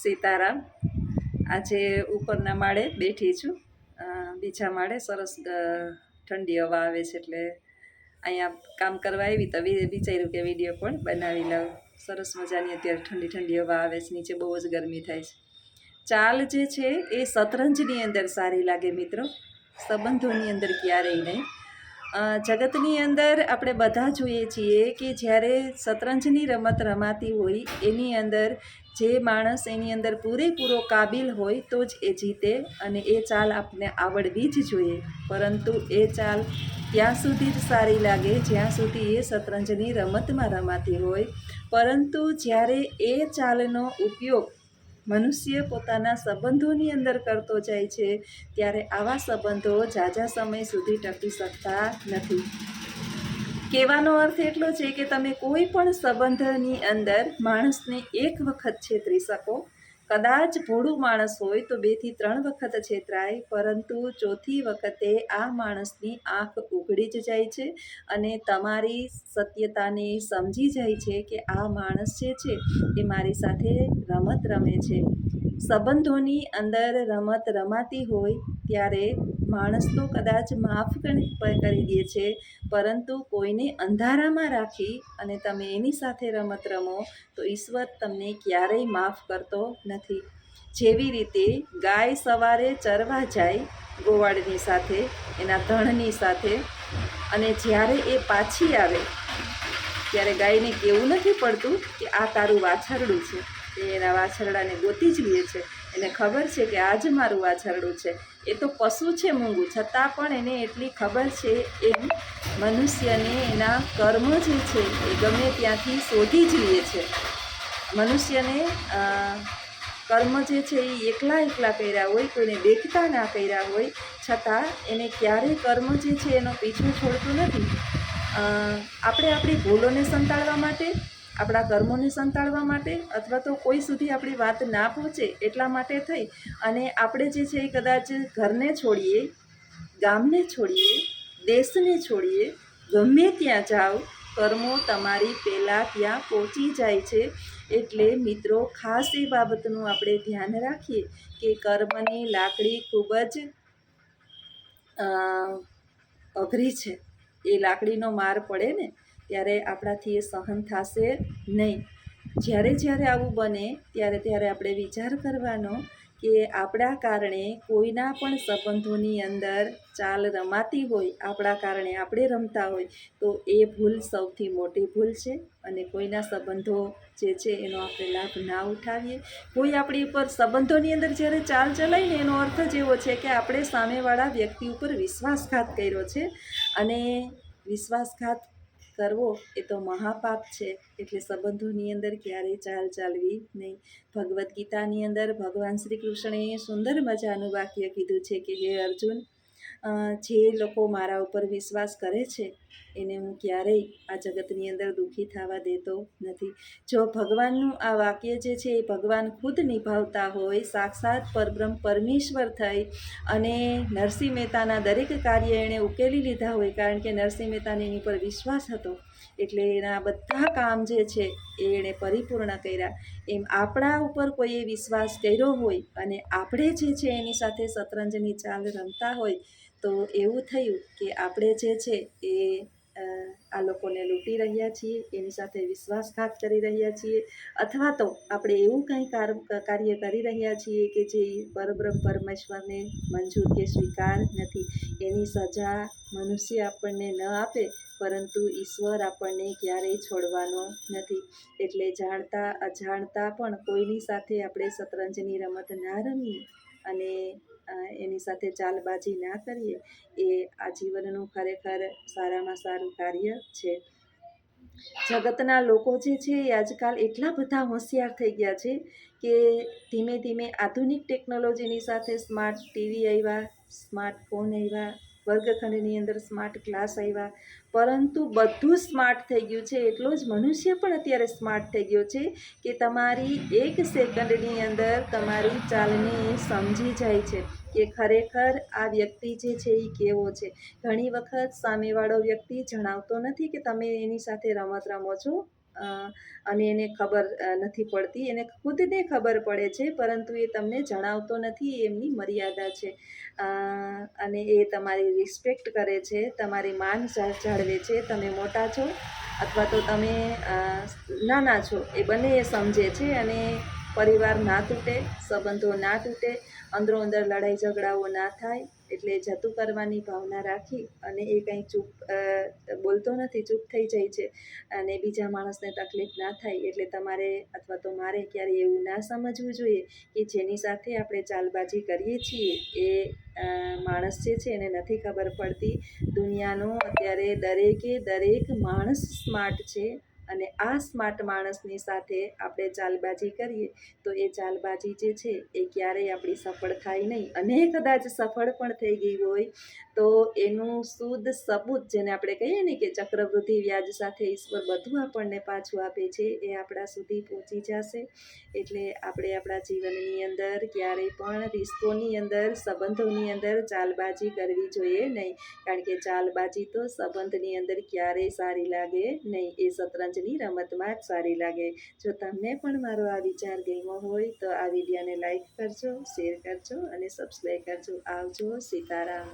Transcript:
સીતારામ. આજે ઉપરના માળે બેઠી છું. બીજા માળે સરસ ઠંડી હવા આવે છે એટલે અહીંયા કામ કરવા આવી તો વિચાર્યું કે વીડિયો પણ બનાવી લઉં. સરસ મજાની અત્યારે ઠંડી ઠંડી હવા આવે છે. નીચે બહુ જ ગરમી થાય છે. ચાલ જે છે એ શતરંજની અંદર સારી લાગે મિત્રો. સંબંધોની અંદર ક્યારેય નહીં. જગતની અંદર આપણે બધા જોઈએ છીએ કે જ્યારે શતરંજની રમત રમાતી હોય, એની અંદર જે માણસ એની અંદર પૂરેપૂરો કાબિલ હોય તો જ એ જીતે અને એ ચાલ આપને આવડવી જ જોઈએ. પરંતુ એ ચાલ ત્યાં સુધી જ સારી લાગે, જ્યાં સુધી એ શતરંજની રમતમાં રમાતી હોય. પરંતુ જ્યારે એ ચાલનો ઉપયોગ મનુષ્ય પોતાના સંબંધોની અંદર કરતો જાય છે, ત્યારે આવા સંબંધો ઝાઝા સમય સુધી ટકી શકતા નથી. કહેવાનો અર્થ એટલો છે કે તમે કોઈ પણ સંબંધની અંદર માણસને એક વખત છેતરી શકો કદાચ ભોળું માણસ હોય તો બેથી ત્રણ વખત છેતરાય, પરંતુ ચોથી વખતે આ માણસની આંખ ઉઘડી જ જાય છે અને તમારી સત્યતાને સમજી જાય છે કે આ માણસ જે છે એ મારી સાથે રમત રમે છે. સંબંધોની અંદર રમત રમાતી હોય ત્યારે માણસ તો કદાચ માફ કરી દે છે, પરંતુ કોઈને અંધારામાં રાખી અને તમે એની સાથે રમત રમો, તો ઈશ્વર તમને ક્યારેય માફ કરતો નથી. જેવી રીતે ગાય સવારે ચરવા જાય ગોવાળની સાથે, એના ધણની સાથે, અને જ્યારે એ પાછી આવે, ત્યારે ગાયને કેવું નથી પડતું કે આ તારું વાછરડું છે. એ એના વાછરડાને ગોતી જ લે છે. એને ખબર છે કે આજ મારું આ ઝરડું છે. એ તો પશુ છે મૂંગું, છતાં પણ એને એટલી ખબર છે એમ મનુષ્યને એના કર્મ જે છે એ ગમે ત્યાંથી શોધી જ લે છે. મનુષ્યને કર્મ જે છે એ એકલા એકલા કર્યા હોય, કોઈને દેખતા ના કર્યા હોય, છતાં એને ક્યારેય કર્મ જે છે એનો પીછો છોડતું નથી. આપણે આપણી ભૂલોને સંતાડવા માટે આપણા કર્મોને સંતાડવા માટે અથવા તો કોઈ સુધી આપણી વાત ના પહોંચે એટલા માટે થઈ અને આપણે જે છે એ કદાચ ઘરને છોડીએ, ગામને છોડીએ, દેશને છોડીએ, ગમે ત્યાં જાઓ, કર્મો તમારી પહેલાં ત્યાં પહોંચી જાય છે. એટલે મિત્રો, ખાસ એ બાબતનું આપણે ધ્યાન રાખીએ કે કર્મની લાકડી ખૂબ જ અઘરી છે. એ લાકડીનો માર પડે ને ત્યારે આપણાથી એ સહન થશે નહીં. જ્યારે જ્યારે આવું બને, ત્યારે ત્યારે આપણે વિચાર કરવાનો કે આપણા કારણે કોઈના પણ સંબંધોની અંદર ચાલ રમાતી હોય, આપણા કારણે આપણે રમતા હોય, તો એ ભૂલ સૌથી મોટી ભૂલ છે. અને કોઈના સંબંધો જે છે, એનો આપણે લાભ ના ઉઠાવીએ. કોઈ આપણી ઉપર સંબંધોની અંદર જ્યારે ચાલ ચલાવીને, એનો અર્થ જ એવો છે કે આપણે સામેવાળા વ્યક્તિ ઉપર વિશ્વાસઘાત કર્યો છે. અને વિશ્વાસઘાત કરવો એ તો મહાપાપ છે. એટલે સંબંધોની અંદર ક્યારેય ચાલ ચાલવી નહીં. ભગવદ્ ગીતાની અંદર ભગવાન શ્રી કૃષ્ણએ સુંદર મજાનું વાક્ય કીધું છે કે, હે અર્જુન જે લોકો મારા ઉપર વિશ્વાસ કરે છે, એને હું ક્યારેય આ જગતની અંદર દુઃખી થવા દેતો નથી. જો ભગવાનનું આ વાક્ય જે છે, એ ભગવાન ખુદ નિભાવતા હોય, સાક્ષાત પરબ્રહ્મ પરમેશ્વર થઈ અને નરસિંહ મહેતાના દરેક કાર્ય એણે ઉકેલી લીધા હોય, કારણ કે નરસિંહ મહેતાને એની પર વિશ્વાસ હતો એટલે એના બધા કામ જે છે એ એણે પરિપૂર્ણ કર્યા. એમ આપણા ઉપર કોઈએ વિશ્વાસ કર્યો હોય અને આપણે જે છે એની સાથે શતરંજની ચાલ રમતા હોય તો એવું થયું કે આપણે જે છે એ આ લોકોને લૂંટી રહ્યા છીએ, એની સાથે વિશ્વાસઘાત કરી રહ્યા છીએ. અથવા તો આપણે એવું કંઈ કાર- કાર્ય કરી રહ્યા છીએ કે જે પરબ્રહ્મ પરમેશ્વરને મંજૂર કે સ્વીકાર નથી. એની સજા મનુષ્ય આપણને ન આપે, પરંતુ ઈશ્વર આપણને ક્યારેય છોડવાનો નથી. એટલે જાણતા, અજાણતા પણ કોઈની સાથે આપણે શતરંજની રમત ના રમીએ અને એની સાથે ચાલબાજી ના કરીએ, એ આ જીવનનું ખરેખર સારામાં સારું કાર્ય છે. જગતના લોકો જે છે એ આજકાલ એટલા બધા હોશિયાર થઈ ગયા છે કે ધીમે ધીમે આધુનિક ટેકનોલોજીની સાથે સ્માર્ટ ટીવી આવ્યા, સ્માર્ટફોન આવ્યા વર્ગખંડની અંદર સ્માર્ટ ક્લાસ આવ્યા. પરંતુ બધું સ્માર્ટ થઈ ગયું છે. એટલો જ મનુષ્ય પણ અત્યારે સ્માર્ટ થઈ ગયો છે કે તમારી એક સેકન્ડની અંદર તમારી ચાલને સમજી જાય છે કે ખરેખર આ વ્યક્તિ જે છે એ કેવો છે. ઘણી વખત સામેવાળો વ્યક્તિ જણાવતો નથી કે તમે એની સાથે રમત રમો છો. અને એને ખબર નથી પડતી. એને ખુદને ખબર પડે છે, પરંતુ એ તમને જણાવતો નથી એમની મર્યાદા છે. અને એ તમારી રિસ્પેક્ટ કરે છે, તમારી માન જાળવે છે. તમે મોટા છો, અથવા તો તમે નાના છો, એ બંને એ સમજે છે અને પરિવાર ના તૂટે, સંબંધો ના તૂટે અંદરો અંદર લડાઈ ઝઘડાઓ ના થાય. એટલે જતું કરવાની ભાવના રાખી અને એ કંઈ ચૂપ બોલતો નથી, ચૂપ થઈ જાય છે અને બીજા માણસને તકલીફ ના થાય એટલે તમારે અથવા તો મારે ક્યારેય એવું ના સમજવું જોઈએ કે જેની સાથે આપણે ચાલબાજી કરીએ છીએ એ માણસ જે છે એને નથી ખબર પડતી. દુનિયાનો અત્યારે દરેકે દરેક માણસ સ્માર્ટ છે. અને આ સ્માર્ટ માણસની સાથે આપણે ચાલબાજી કરીએ, તો એ ચાલબાજી જે છે, એ ક્યારેય આપણી સફળ થાય નહીં. અને કદાચ સફળ પણ થઈ ગઈ હોય, તો એનું શુદ્ધ સબૂત જેને આપણે કહીએ ને કે ચક્રવૃદ્ધિ વ્યાજ સાથે ઈશ્વર બધું આપણને પાછું આપે છે, એ આપણા સુધી પહોંચી જશે. એટલે આપણે આપણા જીવનની અંદર ક્યારેય પણ રિશ્તોની અંદર, સંબંધોની અંદર ચાલબાજી કરવી જોઈએ નહીં. કારણ કે ચાલબાજી તો સંબંધની અંદર ક્યારેય સારી લાગે નહીં. એ શતરંજની રમતમાં જ સારી લાગે. જો તમને પણ મારો આ વિચાર ગમ્યો હોય તો આ વિડીયોને લાઈક કરજો, શેર કરજો અને સબસ્ક્રાઈબ કરજો. આવજો સીતારામ.